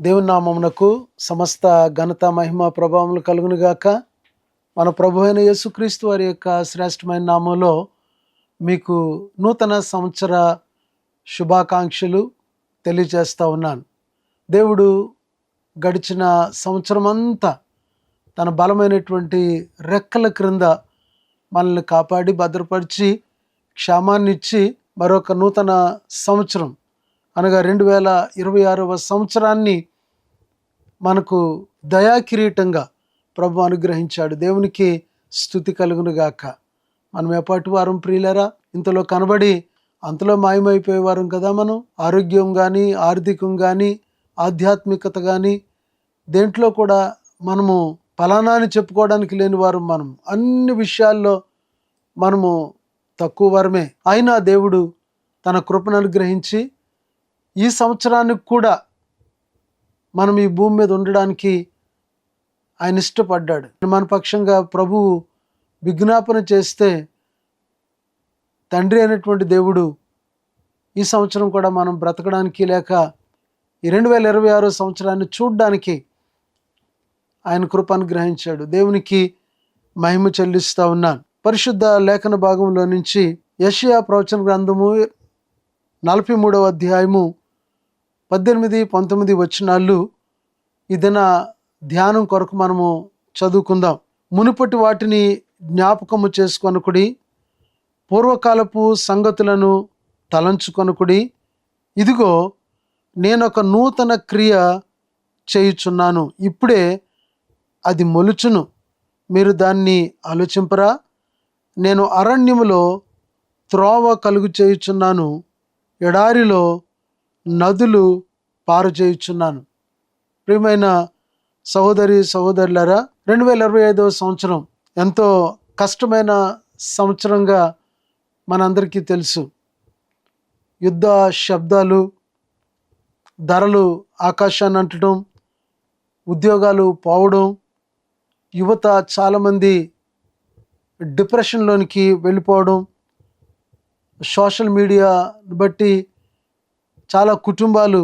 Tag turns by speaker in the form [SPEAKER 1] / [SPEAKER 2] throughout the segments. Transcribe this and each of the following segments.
[SPEAKER 1] దేవుని నామమునకు సమస్త ఘనత మహిమ ప్రభావములు కలుగునుగాక మన ప్రభు అయిన యేసుక్రీస్తు వారి యొక్క శ్రేష్టమైన నామంలో మీకు నూతన సంవత్సర శుభాకాంక్షలు తెలియజేస్తూ ఉన్నాను. దేవుడు గడిచిన సంవత్సరం అంతా తన బలమైనటువంటి రెక్కల క్రింద మనల్ని కాపాడి భద్రపరిచి క్షేమాన్ని ఇచ్చి మరొక నూతన సంవత్సరం అనగా రెండు వేల ఇరవై ఆరవ సంవత్సరాన్ని మనకు దయా కిరీటంగా ప్రభు అనుగ్రహించాడు. దేవునికి స్థుతి కలుగునుగాక. మనం ఎప్పటి వారం ప్రియులరా? ఇంతలో కనబడి అంతలో మాయమైపోయేవారం కదా మనం? ఆరోగ్యం కానీ ఆర్థికం కానీ ఆధ్యాత్మికత కానీ దేంట్లో కూడా మనము ఫలానాన్ని అని చెప్పుకోవడానికి లేని వారు మనం. అన్ని విషయాల్లో మనము తక్కువ వారమే. అయినా దేవుడు తన కృపను అనుగ్రహించి ఈ సంవత్సరానికి కూడా మనం ఈ భూమి మీద ఉండడానికి ఆయన ఇష్టపడ్డాడు. మన పక్షంగా ప్రభువు విజ్ఞాపన చేస్తే తండ్రి అయినటువంటి దేవుడు ఈ సంవత్సరం కూడా మనం బ్రతకడానికి లేక ఈ రెండు వేల ఇరవై ఆరో సంవత్సరాన్ని చూడడానికి ఆయన కృప అనుగ్రహించాడు. దేవునికి మహిమ చెల్లిస్తూ ఉన్నాను. పరిశుద్ధ లేఖన భాగంలో నుంచి యషియా ప్రవచన గ్రంథము నలభై మూడవ అధ్యాయము పద్దెనిమిది పంతొమ్మిది వచ్చినాళ్ళు ఇదన ధ్యానం కొరకు మనము చదువుకుందాం. మునుపటి వాటిని జ్ఞాపకము చేసుకొనుకుడి పూర్వకాలపు సంగతులను తలంచుకొనుకుడి ఇదిగో నేను ఒక నూతన క్రియ చేయుచున్నాను. ఇప్పుడే అది మొలుచును. మీరు దాన్ని ఆలోచింపరా? నేను అరణ్యములో త్రోవ కలుగు చేయుచున్నాను. ఎడారిలో నదులు పారుచేయుచున్నాను ప్రియమైన సహోదరి సహోదరులరా రెండు వేల ఇరవై ఐదవ సంవత్సరం ఎంతో కష్టమైన సంవత్సరంగా మనందరికీ తెలుసు. యుద్ధ శబ్దాలు ధరలు ఆకాశాన్ని అంటడం ఉద్యోగాలు పోవడం యువత చాలామంది డిప్రెషన్లోనికి వెళ్ళిపోవడం సోషల్ మీడియా బట్టి చాలా కుటుంబాలు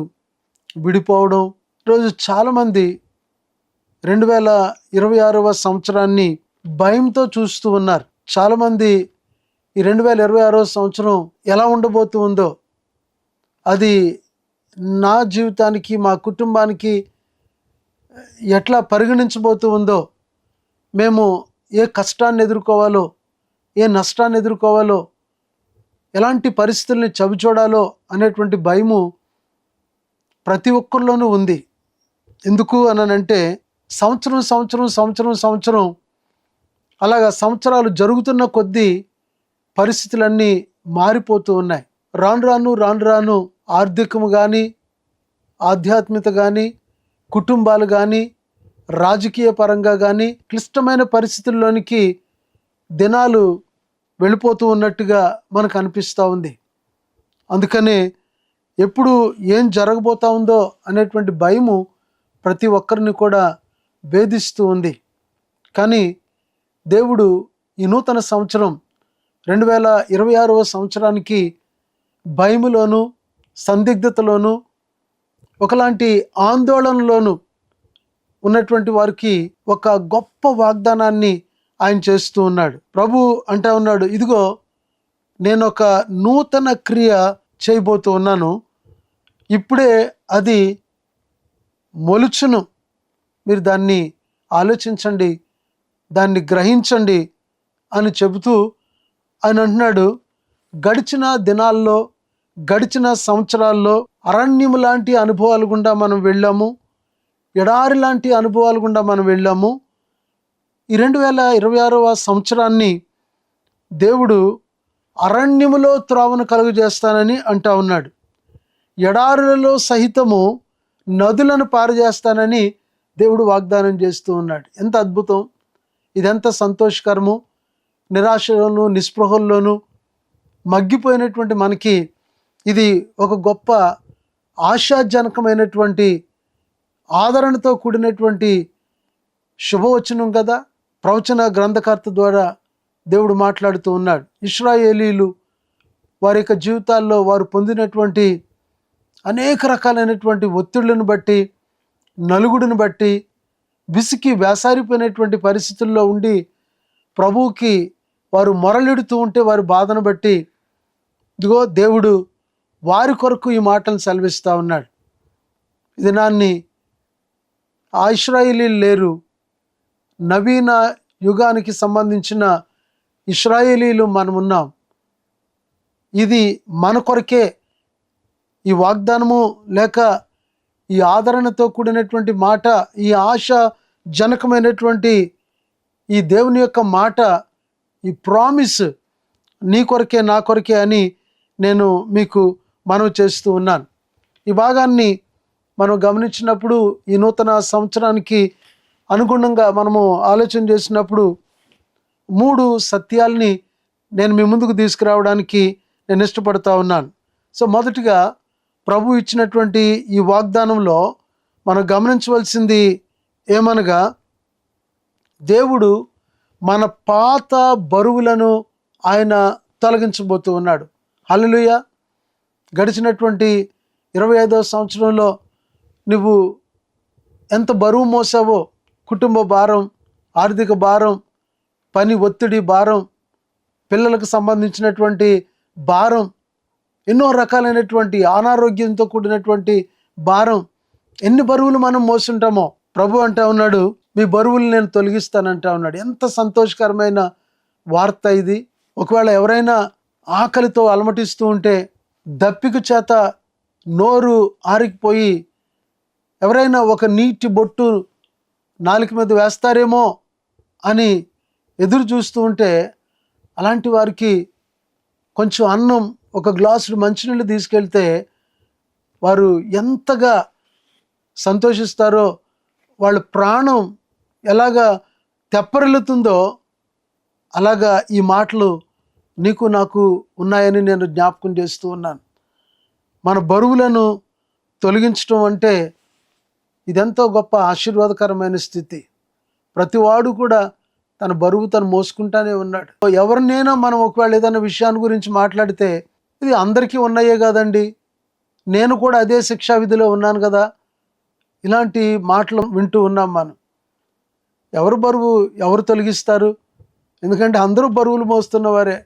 [SPEAKER 1] విడిపోవడం. ఈరోజు చాలామంది రెండు వేల ఇరవై ఆరవ సంవత్సరాన్ని భయంతో చూస్తూ ఉన్నారు. చాలామంది ఈ రెండు వేల ఇరవై ఆరవ సంవత్సరం ఎలా ఉండబోతూ ఉందో అది నా జీవితానికి మా కుటుంబానికి ఎట్లా పరిగణించబోతూ ఉందో మేము ఏ కష్టాన్ని ఎదుర్కోవాలో ఏ నష్టాన్ని ఎదుర్కోవాలో ఎలాంటి పరిస్థితుల్ని చవిచూడాలో అనేటువంటి భయము ప్రతి ఒక్కరిలోనూ ఉంది. ఎందుకు అనంటే సంవత్సరం సంవత్సరం సంవత్సరం సంవత్సరం అలాగా సంవత్సరాలు జరుగుతున్న కొద్దీ పరిస్థితులన్నీ మారిపోతూ ఉన్నాయి. రాను రాను రాను రాను ఆర్థికము కానీ ఆధ్యాత్మికత కానీ కుటుంబాలు కానీ రాజకీయ పరంగా కానీ క్లిష్టమైన పరిస్థితుల్లోనికి దినాలు వెళ్ళిపోతూ ఉన్నట్టుగా మనకు అనిపిస్తూ ఉంది. అందుకనే ఎప్పుడు ఏం జరగబోతా ఉందో అనేటువంటి భయము ప్రతి ఒక్కరిని కూడా వేధిస్తూ ఉంది. కానీ దేవుడు ఈ నూతన సంవత్సరం రెండు వేల ఇరవై ఆరవ సంవత్సరానికి భయములోను సందిగ్ధతలోను ఒకలాంటి ఆందోళనలోను ఉన్నటువంటి వారికి ఒక గొప్ప వాగ్దానాన్ని ఆయన చేస్తూ ఉన్నాడు. ప్రభు అంటా ఉన్నాడు ఇదిగో నేను ఒక నూతన క్రియ చేయబోతూ ఉన్నాను. ఇప్పుడే అది మొలుచును. మీరు దాన్ని ఆలోచించండి దాన్ని గ్రహించండి అని చెబుతూ ఆయన అంటున్నాడు గడిచిన దినాల్లో గడిచిన సంవత్సరాల్లో అరణ్యము లాంటి అనుభవాలు గుండా మనం వెళ్ళాము. ఎడారి లాంటి అనుభవాలు గుండా మనం వెళ్ళాము. ఈ రెండు వేల ఇరవై ఆరవ సంవత్సరాన్ని దేవుడు అరణ్యములో త్రావను కలుగు చేస్తానని అంటా ఉన్నాడు. ఎడారులలో సహితము నదులను పారజేస్తానని దేవుడు వాగ్దానం చేస్తూ ఉన్నాడు. ఎంత అద్భుతం! ఇదెంత సంతోషకరము! నిరాశలోను నిస్పృహల్లోనూ మగ్గిపోయినటువంటి మనకి ఇది ఒక గొప్ప ఆశాజనకమైనటువంటి ఆదరణతో కూడినటువంటి శుభవచనం కదా! ప్రవచన గ్రంథకర్త ద్వారా దేవుడు మాట్లాడుతూ ఉన్నాడు. ఇస్రాయేలీలు వారి యొక్క జీవితాల్లో వారు పొందినటువంటి అనేక రకాలైనటువంటి ఒత్తిళ్ళను బట్టి నలుగుడిని బట్టి విసికి వేసారిపోయినటువంటి పరిస్థితుల్లో ఉండి ప్రభువుకి వారు మొరలిడుతూ ఉంటే వారి బాధను బట్టి ఇదిగో దేవుడు వారి కొరకు ఈ మాటలు సెలవిస్తూ ఉన్నాడు. ఇది నాన్ని ఆ ఇస్రాయేలీలు లేరు. నవీన యుగానికి సంబంధించిన ఇస్రాయేలీలు మనం ఉన్నాం ఇది మన కొరకే ఈ వాగ్దానము లేక ఈ ఆదరణతో కూడినటువంటి మాట ఈ ఆశ జనకమైనటువంటి ఈ దేవుని యొక్క మాట ఈ ప్రామిస్ నీ కొరకే నా కొరకే అని నేను మీకు మనవి చేస్తూ ఉన్నాను. ఈ భాగాన్ని మనం గమనించినప్పుడు ఈ నూతన సంవత్సరానికి అనుగుణంగా మనము ఆలోచన చేసినప్పుడు మూడు సత్యాల్ని నేను మీ ముందుకు తీసుకురావడానికి నేను ఇష్టపడతా ఉన్నాను. సో మొదటిగా ప్రభు ఇచ్చినటువంటి ఈ వాగ్దానంలో మనం గమనించవలసింది ఏమనగా దేవుడు మన పాత బరువులను ఆయన తొలగించబోతూ ఉన్నాడు. హలలుయ గడిచినటువంటి ఇరవై ఐదవ సంవత్సరంలో నువ్వు ఎంత బరువు మోసావో కుటుంబ భారం ఆర్థిక భారం పని ఒత్తిడి భారం పిల్లలకు సంబంధించినటువంటి భారం ఎన్నో రకాలైనటువంటి అనారోగ్యంతో కూడినటువంటి భారం. ఎన్ని బరువులు మనం మోసుంటామో ప్రభు అంటా ఉన్నాడు మీ బరువులు నేను తొలగిస్తానంటా ఉన్నాడు. ఎంత సంతోషకరమైన వార్త ఇది. ఒకవేళ ఎవరైనా ఆకలితో అలమటిస్తూ ఉంటే దప్పిక చేత నోరు ఆరికిపోయి ఎవరైనా ఒక నీటి బొట్టు నాలుక మీద వేస్తారేమో అని ఎదురు చూస్తూ ఉంటే అలాంటి వారికి కొంచెం అన్నం ఒక గ్లాసులు మంచినీళ్ళు తీసుకెళ్తే వారు ఎంతగా సంతోషిస్తారో వాళ్ళ ప్రాణం ఎలాగా తెప్పరిల్లుతుందో అలాగా ఈ మాటలు నీకు నాకు ఉన్నాయని నేను జ్ఞాపకం చేస్తూ ఉన్నాను. మన బరువులను తొలగించడం అంటే ఇదెంతో గొప్ప ఆశీర్వాదకరమైన స్థితి. ప్రతివాడు కూడా తన బరువు తను మోసుకుంటానే ఉన్నాడు. ఎవరినైనా మనం ఒకవేళ ఏదైనా విషయాన్ని గురించి మాట్లాడితే ఇది అందరికీ ఉన్నాయే కదండి. నేను కూడా అదే శిక్షా విధిలో ఉన్నాను కదా. ఇలాంటి మాటలు వింటూ ఉన్నాం మనం. ఎవరు బరువు ఎవరు తొలగిస్తారు? ఎందుకంటే అందరూ బరువులు మోస్తున్న వారే.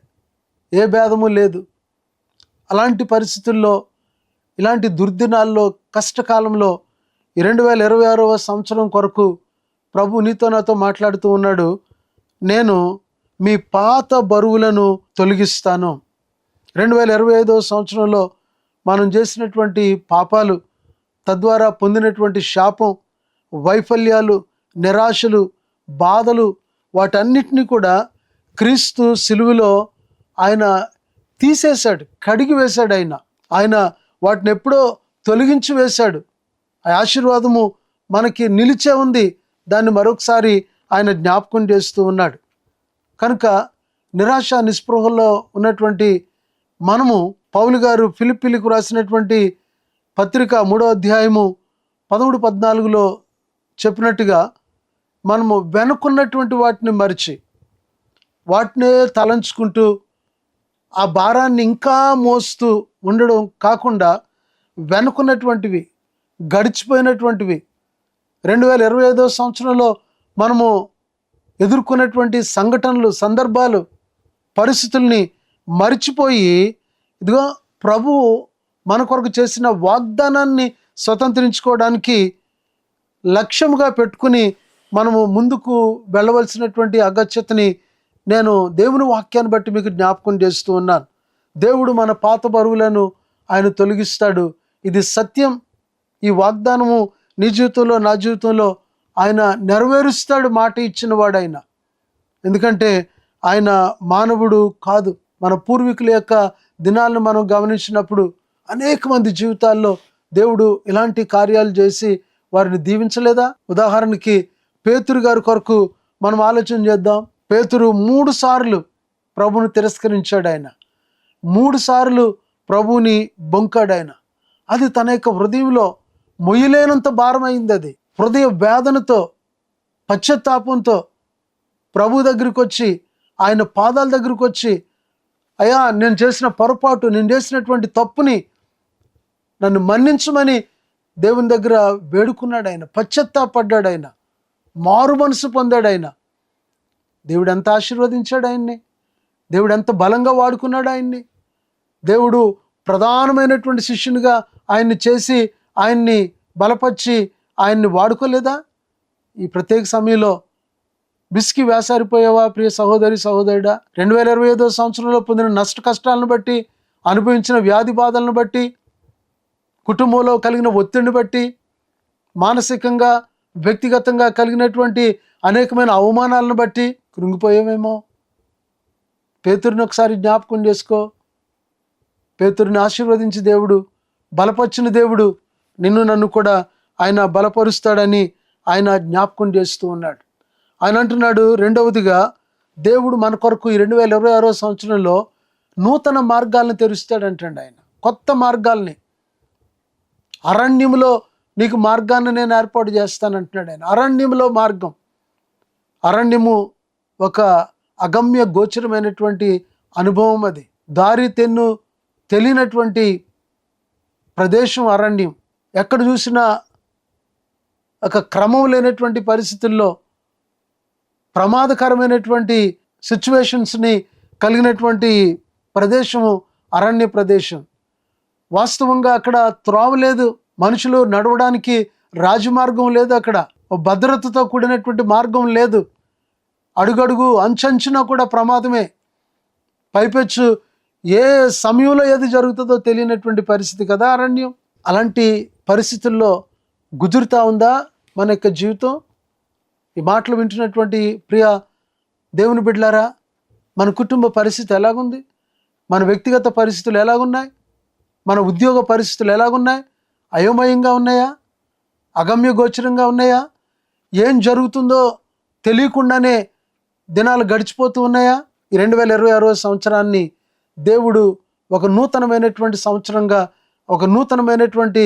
[SPEAKER 1] ఏ భేదము లేదు. అలాంటి పరిస్థితుల్లో ఇలాంటి దుర్దినాల్లో కష్టకాలంలో ఈ రెండు వేల ఇరవై ఆరవ సంవత్సరం కొరకు ప్రభు నీతో నాతో మాట్లాడుతూ ఉన్నాడు. నేను మీ పాత బరువులను తొలగిస్తాను. రెండు వేల ఇరవై ఐదవ సంవత్సరంలో మనం చేసినటువంటి పాపాలు తద్వారా పొందినటువంటి శాపం వైఫల్యాలు నిరాశలు బాధలు వాటన్నిటినీ కూడా క్రీస్తు సిలువలో ఆయన తీసేశాడు కడిగి వేశాడు ఆయన. ఆయన వాటిని ఎప్పుడో తొలగించి వేశాడు. ఆ ఆశీర్వాదము మనకి నిలిచే ఉంది. దాన్ని మరొకసారి ఆయన జ్ఞాపకం చేస్తూ ఉన్నాడు. కనుక నిరాశ నిస్పృహల్లో ఉన్నటువంటి మనము పౌలు గారు ఫిలిపిలకు రాసినటువంటి పత్రిక మూడో అధ్యాయము పదమూడు పద్నాలుగులో చెప్పినట్టుగా మనము వెనుకున్నటువంటి వాటిని మరిచి వాటినే తలంచుకుంటూ ఆ భారాన్ని ఇంకా మోస్తూ ఉండడం కాకుండా వెనుకున్నటువంటివి గడిచిపోయినటువంటివి. రెండు వేల ఇరవై ఐదో సంవత్సరంలో మనము ఎదుర్కొన్నటువంటి సంఘటనలు సందర్భాలు పరిస్థితుల్ని మరిచిపోయి ఇదిగో ప్రభువు మన కొరకు చేసిన వాగ్దానాన్ని స్వతంత్రించుకోవడానికి లక్ష్యముగా పెట్టుకుని మనము ముందుకు వెళ్ళవలసినటువంటి అగత్యతని నేను దేవుని వాక్యాన్ని బట్టి మీకు జ్ఞాపకం చేస్తూ ఉన్నాను. దేవుడు మన పాత బరువులను ఆయన తొలగిస్తాడు. ఇది సత్యం. ఈ వాగ్దానము నీ జీవితంలో నా జీవితంలో ఆయన నెరవేరుస్తాడు మాట ఇచ్చిన వాడైన. ఎందుకంటే ఆయన మానవుడు కాదు. మన పూర్వీకుల యొక్క దినాలను మనం గమనించినప్పుడు అనేక మంది జీవితాల్లో దేవుడు ఇలాంటి కార్యాలు చేసి వారిని దీవించలేదా? ఉదాహరణకి పేతురు గారి కొరకు మనం ఆలోచన చేద్దాం. పేతురు మూడు సార్లు ప్రభుని తిరస్కరించాడు ఆయన. మూడు సార్లు ప్రభుని బొంకాడు ఆయన. అది తన యొక్క హృదయంలో మొయ్యలేనంత భారమైంది అది. హృదయ వేదనతో పశ్చత్తాపంతో ప్రభు దగ్గరికి వచ్చి ఆయన పాదాల దగ్గరికి వచ్చి అయ్యా నేను చేసిన పొరపాటు నేను చేసినటువంటి తప్పుని నన్ను మన్నించమని దేవుని దగ్గర వేడుకున్నాడు ఆయన. పశ్చత్తాపడ్డాడు ఆయన. మారు మనసు పొందాడు ఆయన. దేవుడు ఎంత ఆశీర్వదించాడు ఆయన్ని? దేవుడు ఎంత బలంగా వాడుకున్నాడు ఆయన్ని? దేవుడు ప్రధానమైనటువంటి శిష్యునిగా ఆయన్ని చేసి ఆయన్ని బలపరిచి ఆయన్ని వాడుకోలేదా? ఈ ప్రత్యేక సమయంలో బిస్కి వేసారిపోయావా ప్రియ సహోదరి సహోదరుడా? రెండు వేల ఇరవై ఐదో సంవత్సరంలో పొందిన నష్ట కష్టాలను బట్టి అనుభవించిన వ్యాధి బాధలను బట్టి కుటుంబంలో కలిగిన ఒత్తిడిని బట్టి మానసికంగా వ్యక్తిగతంగా కలిగినటువంటి అనేకమైన అవమానాలను బట్టి కృంగిపోయామేమో పేతురిని ఒకసారి జ్ఞాపకం చేసుకో. పేతురిని ఆశీర్వదించి దేవుడు బలపరిచిన దేవుడు నిన్ను నన్ను కూడా ఆయన బలపరుస్తాడని ఆయన జ్ఞాపకం చేస్తూ ఉన్నాడు. ఆయన అంటున్నాడు రెండవదిగా దేవుడు మన కొరకు ఈ రెండు వేల ఇరవై ఆరో సంవత్సరంలో నూతన మార్గాలను తెరుస్తాడంటండి ఆయన. కొత్త మార్గాల్ని. అరణ్యంలో నీకు మార్గాన్ని నేను ఏర్పాటు చేస్తానంటున్నాడు ఆయన. అరణ్యంలో మార్గం. అరణ్యము ఒక అగమ్య గోచరమైనటువంటి అనుభవం అది. దారి తెన్ను తెలియనటువంటి ప్రదేశం అరణ్యం. ఎక్కడ చూసినా ఒక క్రమం లేనటువంటి పరిస్థితుల్లో ప్రమాదకరమైనటువంటి సిచ్యువేషన్స్ని కలిగినటువంటి ప్రదేశము అరణ్య ప్రదేశం. వాస్తవంగా అక్కడ త్రోవ లేదు. మనుషులు నడవడానికి రాజమార్గం లేదు అక్కడ. ఓ భద్రతతో కూడినటువంటి మార్గం లేదు. అడుగడుగు అంచంచున కూడా ప్రమాదమే. పైపెచ్చు ఏ సమయంలో ఏది జరుగుతుందో తెలియనటువంటి పరిస్థితి కదా అరణ్యం. అలాంటి పరిస్థితుల్లో గుదురుతా ఉందా మన యొక్క జీవితం? ఈ మాటలు వింటున్నటువంటి ప్రియ దేవుని బిడ్డలారా మన కుటుంబ పరిస్థితి ఎలాగుంది? మన వ్యక్తిగత పరిస్థితులు ఎలాగున్నాయి? మన ఉద్యోగ పరిస్థితులు ఎలాగున్నాయి? అయోమయంగా ఉన్నాయా? అగమ్య గోచరంగా ఉన్నాయా? ఏం జరుగుతుందో తెలియకుండానే దినాలు గడిచిపోతూ ఉన్నాయా? ఈ రెండు వేల ఇరవై ఆరో సంవత్సరాన్ని దేవుడు ఒక నూతనమైనటువంటి సంవత్సరంగా ఒక నూతనమైనటువంటి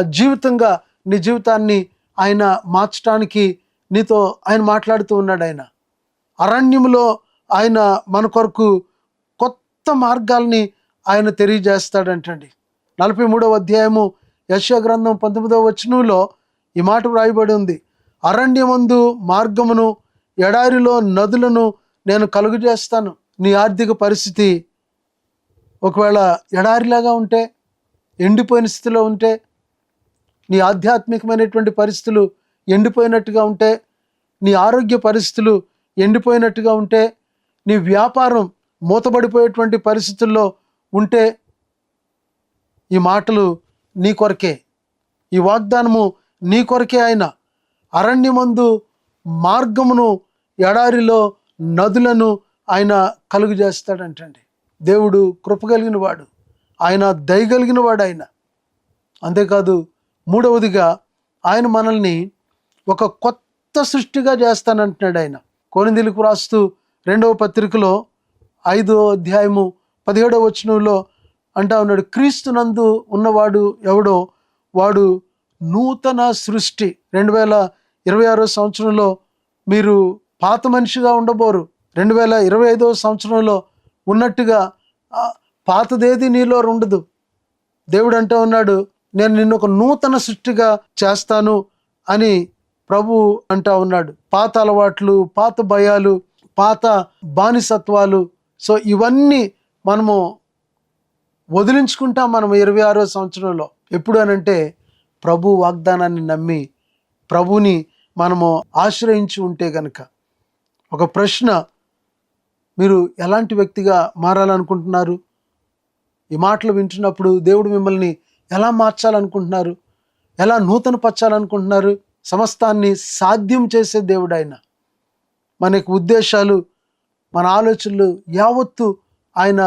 [SPEAKER 1] జీవితంగా నీ జీవితాన్ని ఆయన మార్చడానికి నీతో ఆయన మాట్లాడుతూ ఉన్నాడు ఆయన. అరణ్యంలో ఆయన మన కొరకు కొత్త మార్గాల్ని ఆయన తెలియజేస్తాడంటండి. నలభై మూడవ అధ్యాయము యశ గ్రంథం పంతొమ్మిదవ వచనంలో ఈ మాట వ్రాయబడి ఉంది. అరణ్యమందు మార్గమును ఎడారిలో నదులను నేను కలుగు చేస్తాను నీ ఆర్థిక పరిస్థితి ఒకవేళ ఎడారిలాగా ఉంటే ఎండిపోయిన స్థితిలో ఉంటే నీ ఆధ్యాత్మికమైనటువంటి పరిస్థితులు ఎండిపోయినట్టుగా ఉంటే నీ ఆరోగ్య పరిస్థితులు ఎండిపోయినట్టుగా ఉంటే నీ వ్యాపారం మూతబడిపోయేటువంటి పరిస్థితుల్లో ఉంటే ఈ మాటలు నీ కొరకే. ఈ వాగ్దానము నీ కొరకే ఆయన అరణ్యమందు మార్గమును ఎడారిలో నదులను ఆయన కలుగు చేస్తాడంటండి దేవుడు కృప కలిగిన వాడు ఆయన దయగలిగిన వాడు ఆయన. అంతేకాదు మూడవదిగా ఆయన మనల్ని ఒక కొత్త సృష్టిగా చేస్తానంటున్నాడు ఆయన. కోనిందిలకు రాస్తూ రెండవ పత్రికలో ఐదో అధ్యాయము పదిహేడవ వచనంలో అంటా ఉన్నాడు క్రీస్తునందు ఉన్నవాడు ఎవడో వాడు నూతన సృష్టి. రెండు వేల ఇరవై ఆరో సంవత్సరంలో మీరు పాత మనిషిగా ఉండబోరు. రెండు వేల ఇరవై ఐదో సంవత్సరంలో ఉన్నట్టుగా పాతదేది నీలో ఉండదు. దేవుడు అంటూ ఉన్నాడు నేను నిన్ను ఒక నూతన సృష్టిగా చేస్తాను అని ప్రభు అంటా ఉన్నాడు. పాత అలవాట్లు పాత భయాలు పాత బానిసత్వాలు. సో ఇవన్నీ మనము వదిలించుకుంటాం మనం ఇరవై ఆరో సంవత్సరంలో. ఎప్పుడు అనంటే ప్రభు వాగ్దానాన్ని నమ్మి ప్రభుని మనము ఆశ్రయించి ఉంటే గనక. ఒక ప్రశ్న మీరు ఎలాంటి వ్యక్తిగా మారాలనుకుంటున్నారు? ఈ మాటలు వింటున్నప్పుడు దేవుడు మిమ్మల్ని ఎలా మార్చాలనుకుంటున్నారు? ఎలా నూతన పరచాలనుకుంటున్నారు? సమస్తాన్ని సాధ్యం చేసే దేవుడు ఆయన మనకు ఉద్దేశాలు మన ఆలోచనలు యావత్తు ఆయన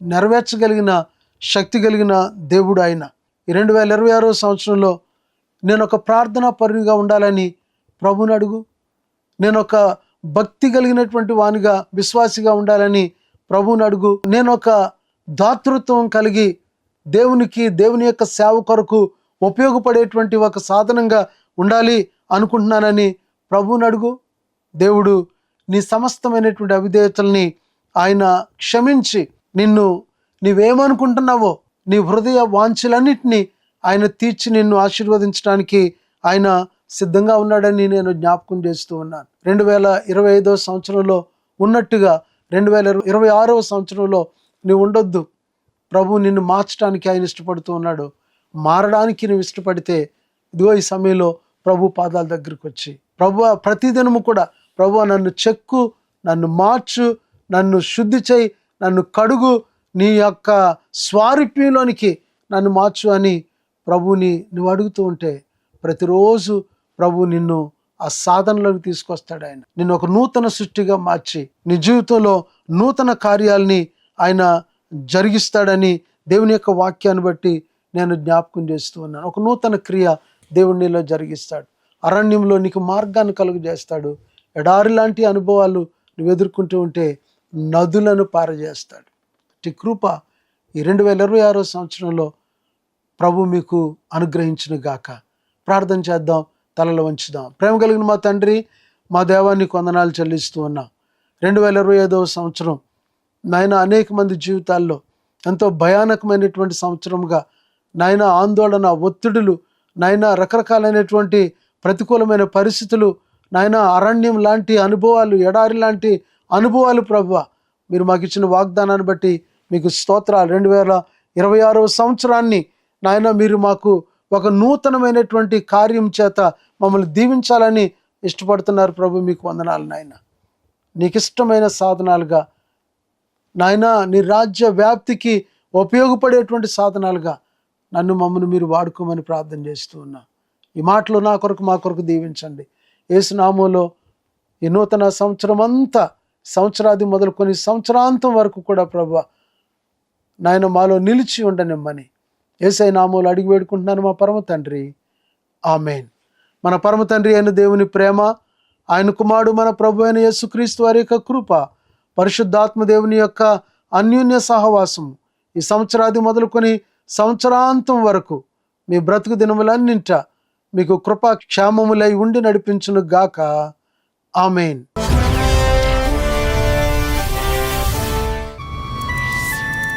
[SPEAKER 1] నెరవేర్చగలిగిన శక్తి కలిగిన దేవుడు ఆయన ఈ రెండు వేల ఇరవై ఆరో సంవత్సరంలో నేను ఒక ప్రార్థనా పరునిగా ఉండాలని ప్రభుని అడుగు నేను ఒక భక్తి కలిగినటువంటి వానిగా విశ్వాసిగా ఉండాలని ప్రభువుని అడుగు నేను ఒక దాతృత్వం కలిగి దేవునికి దేవుని యొక్క సేవ కొరకు ఉపయోగపడేటువంటి ఒక సాధనంగా ఉండాలి అనుకుంటున్నానని ప్రభువుని అడుగు. దేవుడు నీ సమస్తమైనటువంటి అవిధేయతల్ని ఆయన క్షమించి నిన్ను నీవేమనుకుంటున్నావో నీ హృదయ వాంఛలన్నిటినీ ఆయన తీర్చి నిన్ను ఆశీర్వదించడానికి ఆయన సిద్ధంగా ఉన్నాడని నేను జ్ఞాపకం చేస్తూ ఉన్నాను. రెండు వేల ఇరవై ఐదవ సంవత్సరంలో ఉన్నట్టుగా రెండు వేల ఇరవై ఆరవ సంవత్సరంలో నీవు ఉండొద్దు. ప్రభు నిన్ను మార్చడానికి ఆయన ఇష్టపడుతూ ఉన్నాడు. మారడానికి నువ్వు ఇష్టపడితే ఇదిగో ఈ సమయంలో ప్రభు పాదాల దగ్గరికి వచ్చి ప్రభు ప్రతిదినము కూడా ప్రభు నన్ను చెక్కు నన్ను మార్చు నన్ను శుద్ధి చేయి నన్ను కడుగు నీ యొక్క స్వారూప్యంలోనికి నన్ను మార్చు అని ప్రభుని నువ్వు అడుగుతూ ఉంటే ప్రతిరోజు ప్రభు నిన్ను ఆ సాధనలోకి తీసుకొస్తాడు ఆయన. నిన్ను ఒక నూతన సృష్టిగా మార్చి నీ జీవితంలో నూతన కార్యాలని ఆయన జరిగిస్తాడని దేవుని యొక్క వాక్యాన్ని బట్టి నేను జ్ఞాపకం చేస్తూ ఉన్నాను. ఒక నూతన క్రియ దేవుడు నీలో జరిగిస్తాడు. అరణ్యంలో నీకు మార్గాన్ని కలుగు చేస్తాడు ఎడారి లాంటి అనుభవాలు నువ్వు ఎదుర్కొంటూ ఉంటే నదులను పారజేస్తాడు. ఇట్టి కృప ఈ రెండు వేల ఇరవై ఆరో సంవత్సరంలో ప్రభు మీకు అనుగ్రహించిన గాక. ప్రార్థన చేద్దాం తలలో వంచుదాం. ప్రేమ కలిగిన మా తండ్రి మా దేవాన్ని కొందనాలు చెల్లిస్తూ ఉన్నాం. రెండు వేల ఇరవై ఐదవ సంవత్సరం నాయన అనేక మంది జీవితాల్లో ఎంతో భయానకమైనటువంటి సంవత్సరంగా నాయన ఆందోళన ఒత్తిడులు నాయన రకరకాలైనటువంటి ప్రతికూలమైన పరిస్థితులు నాయన అరణ్యం లాంటి అనుభవాలు ఎడారి లాంటి అనుభవాలు ప్రభు మీరు మాకు ఇచ్చిన వాగ్దానాన్ని బట్టి మీకు స్తోత్రాలు. రెండు వేల ఇరవై ఆరవ సంవత్సరాన్ని నాయన మీరు మాకు ఒక నూతనమైనటువంటి కార్యం చేత మమ్మల్ని దీవించాలని ఇష్టపడుతున్నారు ప్రభు మీకు వందనాలు నాయన. నీకు ఇష్టమైన సాధనాలుగా నాయన నీ రాజ్య వ్యాప్తికి ఉపయోగపడేటువంటి సాధనాలుగా నన్ను మమ్మల్ని మీరు వాడుకోమని ప్రార్థన చేస్తూ ఉన్నా. ఈ మాటలు నా కొరకు మా కొరకు దీవించండి. ఏసునామంలో ఈ నూతన సంవత్సరం అంతా సంవత్సరాది మొదలుకొని సంవత్సరాంతం వరకు కూడా ప్రభు నాయన మాలో నిలిచి ఉండనిమ్మని ఏసై నామూలు అడిగి వేడుకుంటున్నాను మా పరమ తండ్రి. ఆమెన్. మన పరమ తండ్రి అయిన దేవుని ప్రేమ ఆయన కుమారుడు మన ప్రభు అయిన యేసుక్రీస్తు వారి యొక్క కృప పరిశుద్ధాత్మదేవుని యొక్క అన్యోన్య సహవాసము. ఈ సంవత్సరాది మొదలుకొని సంవత్సరాంతం వరకు మీ బ్రతుకు దినములన్నింట మీకు కృపా క్షేమములై ఉండి నడిపించును గాక ఆమెన్.